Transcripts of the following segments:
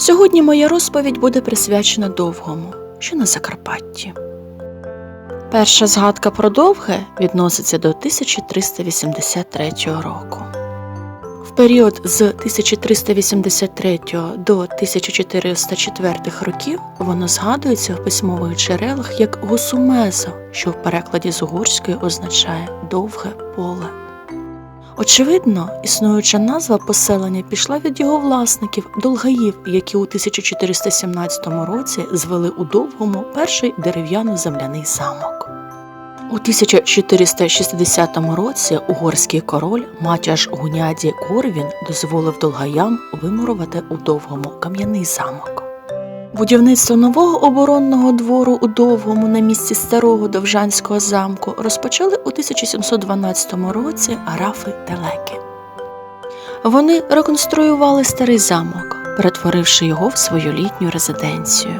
Сьогодні моя розповідь буде присвячена довгому, що на Закарпатті. Перша згадка про довге відноситься до 1383 року. В період з 1383 до 1404 років воно згадується в письмових джерелах як гусумезо, що в перекладі з угорської означає довге поле. Очевидно, існуюча назва поселення пішла від його власників долгаїв, які у 1417 році звели у довгому перший дерев'яно-земляний замок. У 1460 році угорський король Матяш Гуняді Корвін дозволив долгаям вимурувати у довгому кам'яний замок. Будівництво нового оборонного двору у довгому на місці старого Довжанського замку розпочали у 1712 році арафи Телеки. Вони реконструювали старий замок, перетворивши його в свою літню резиденцію.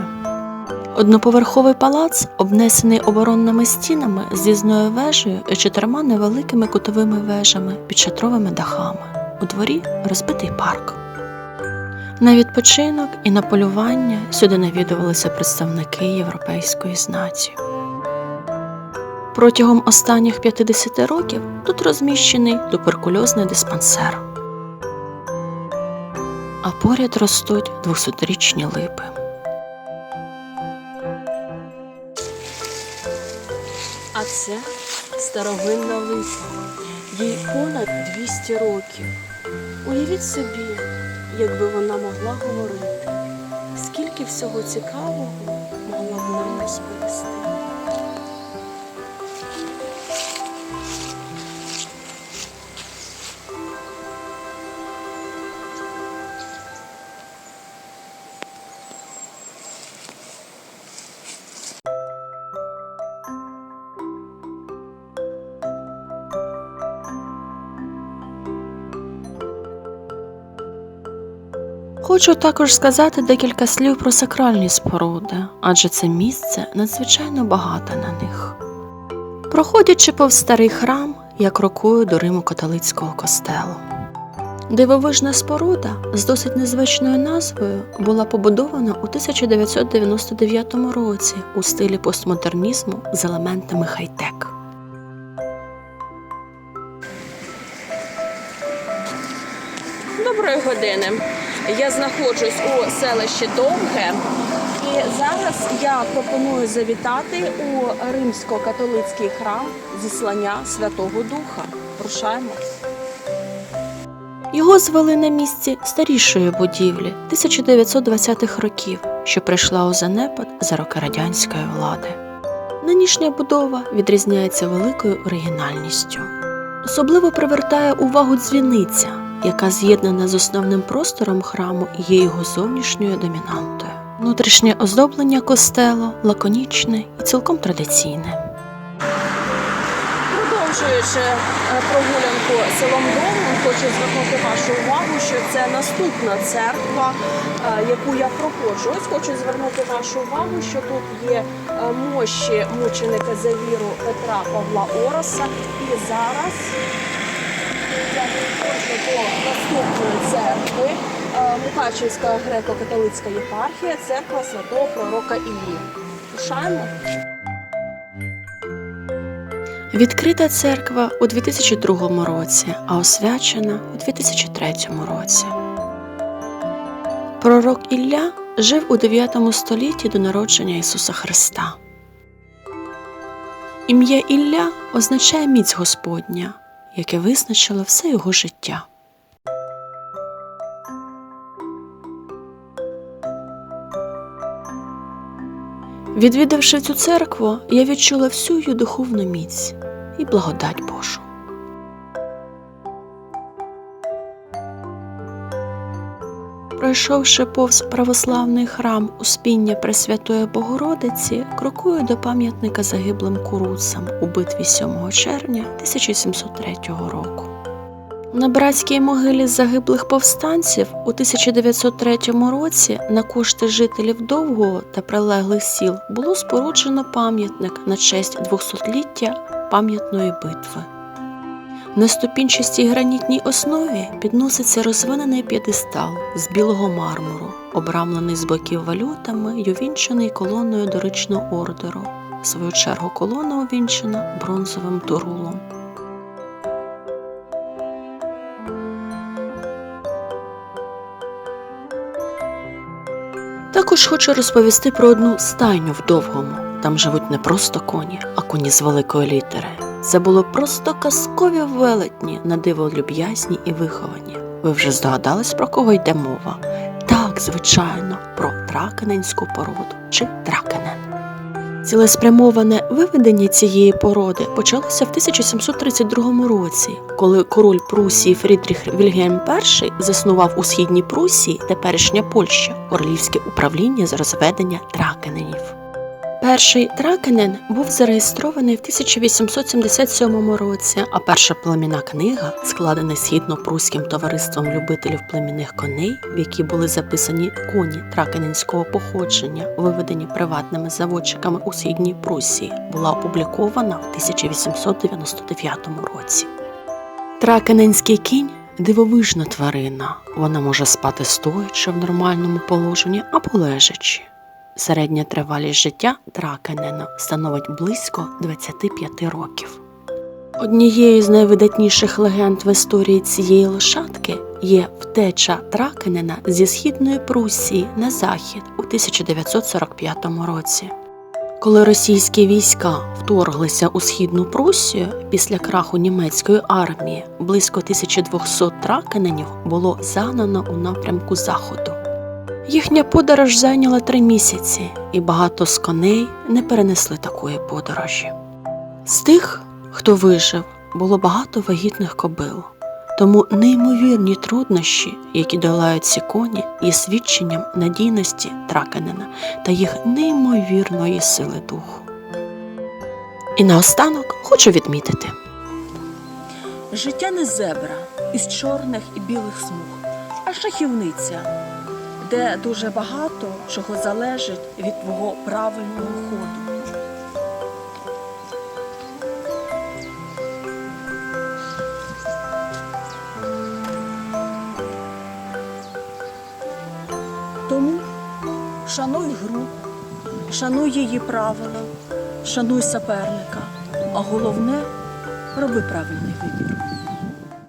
Одноповерховий палац, обнесений оборонними стінами з'їзною вежею і чотирма невеликими кутовими вежами під шатровими дахами. У дворі розбитий парк. На відпочинок і на полювання сюди навідувалися представники європейської знаті. Протягом останніх 50 років тут розміщений туберкульозний диспансер. А поряд ростуть 200-річні липи. А це старовинна липа. Їй понад 200 років. Уявіть собі, якби вона могла говорити, скільки всього цікавого могла б нам розповісти. Хочу також сказати декілька слів про сакральні споруди, адже це місце надзвичайно багате на них. Проходячи повз старий храм, я крокую до Риму католицького костелу. Дивовижна споруда з досить незвичною назвою була побудована у 1999 році у стилі постмодернізму з елементами хай-тек. Доброї години. Я знаходжусь у селищі Довге, і зараз я пропоную завітати у римсько-католицький храм зіслання Святого Духа. Рушаємо. Його звели на місці старішої будівлі 1920-х років, що прийшла у занепад за роки радянської влади. Нинішня будова відрізняється великою оригінальністю. Особливо привертає увагу дзвіниця, яка з'єднана з основним простором храму і є його зовнішньою домінантою. Внутрішнє оздоблення костелу лаконічне і цілком традиційне. Продовжуючи е, прогулянку селом Довгим, хочу звернути вашу увагу, що це наступна церква, е, яку я проходжу. Ось хочу звернути вашу увагу, що тут є е, мощі мученика за віру Петра Павла Ороса. І зараз церкви. е, Мукачівська греко-католицька єпархія, церква святого пророка Іллі. Рушаємо. Відкрита церква у 2002 році, а освячена у 2003 році. Пророк Ілля жив у 9 столітті до народження Ісуса Христа. Ім'я Ілля означає міць Господня, яке визначило все його життя. Відвідавши цю церкву, я відчула всю її духовну міць і благодать Божу. Пройшовши повз православний храм Успіння Пресвятої Богородиці, крокую до пам'ятника загиблим куруцам у битві 7 червня 1703 року. На братській могилі загиблих повстанців у 1903 році на кошти жителів Довгого та прилеглих сіл було споруджено пам'ятник на честь 200-ліття пам'ятної битви. На ступінчастій гранітній основі підноситься розвинений п'єдестал з білого мармуру, обрамлений з боків валютами й увінчений колоною доричного ордеру. В свою чергу колона увінчена бронзовим турулом. Також хочу розповісти про одну стайню в довгому. Там живуть не просто коні, а коні з великої літери. Це було просто казкові велетні, на диво люб'язні і виховані. Ви вже здогадались, про кого йде мова? Так, звичайно, про тракененську породу чи тракенен. Цілеспрямоване виведення цієї породи почалося в 1732 році, коли король Прусії Фрідріх Вільгельм І заснував у східній Прусії, теперішня Польща, королівське управління з розведення тракененів. Перший тракенен був зареєстрований в 1877 році, а перша племінна книга, складена східно-пруським товариством любителів племінних коней, в якій були записані коні тракененського походження, виведені приватними заводчиками у східній Прусії, була опублікована в 1899 році. Тракененський кінь дивовижна тварина. Вона може спати стоячи в нормальному положенні або лежачи. Середня тривалість життя тракенена становить близько 25 років. Однією з найвидатніших легенд в історії цієї лошадки є втеча Тракенена зі східної Прусії на захід у 1945 році. Коли російські війська вторглися у східну Прусію після краху німецької армії, близько 1200 тракененів було загнано у напрямку заходу. Їхня подорож зайняла три місяці, і багато з коней не перенесли такої подорожі. З тих, хто вижив, було багато вагітних кобил, тому неймовірні труднощі, які долають ці коні, є свідченням надійності Тракенена та їх неймовірної сили духу. І наостанок хочу відмітити. Життя не зебра із чорних і білих смуг, а шахівниця, де дуже багато чого залежить від твого правильного ходу. Тому шануй гру, шануй її правила, шануй суперника, а головне роби правильний вибір.